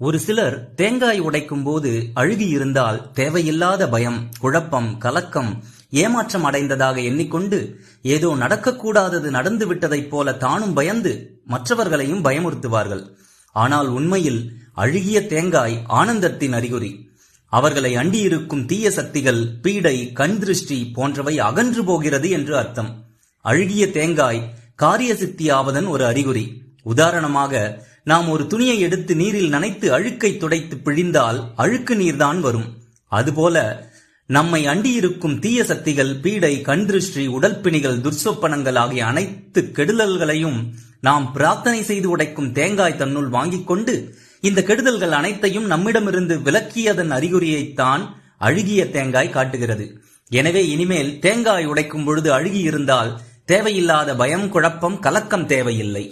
ஒரு சிலர் தேங்காய் உடைக்கும் போது அழுகியிருந்தால் தேவையில்லாத பயம் குழப்பம் கலக்கம் ஏமாற்றம் அடைந்ததாக எண்ணிக்கொண்டு ஏதோ நடக்கக்கூடாதது நடந்து விட்டதைப் போல தானும் பயந்து மற்றவர்களையும் பயமுறுத்துவார்கள். ஆனால் உண்மையில் அழுகிய தேங்காய் ஆனந்தத்தின் அறிகுறி. அவர்களை அண்டியிருக்கும் தீய சக்திகள் பீடை கண் திருஷ்டி போன்றவை அகன்று போகிறது என்று அர்த்தம். அழுகிய தேங்காய் காரிய சித்தியாவதன் ஒரு அறிகுறி. உதாரணமாக நாம் ஒரு துணியை எடுத்து நீரில் நனைத்து அழுக்கை துடைத்து பிழிந்தால் அழுக்கு நீர்தான் வரும். அதுபோல நம்மை அண்டியிருக்கும் தீய சக்திகள் பீடை கண்திருஷ்டி உடல்பிணிகள் துர்சொப்பனங்கள் ஆகிய அனைத்து கெடுதல்களையும் நாம் பிரார்த்தனை செய்து உடைக்கும் தேங்காய் தன்னுள் வாங்கிக் கொண்டு இந்த கெடுதல்கள் அனைத்தையும் நம்மிடமிருந்து விலக்கியதன் அறிகுறியைத்தான் அழுகிய தேங்காய் காட்டுகிறது. எனவே இனிமேல் தேங்காய் உடைக்கும் பொழுது அழுகி இருந்தால் தேவையில்லாத பயம் குழப்பம் கலக்கம் தேவையில்லை.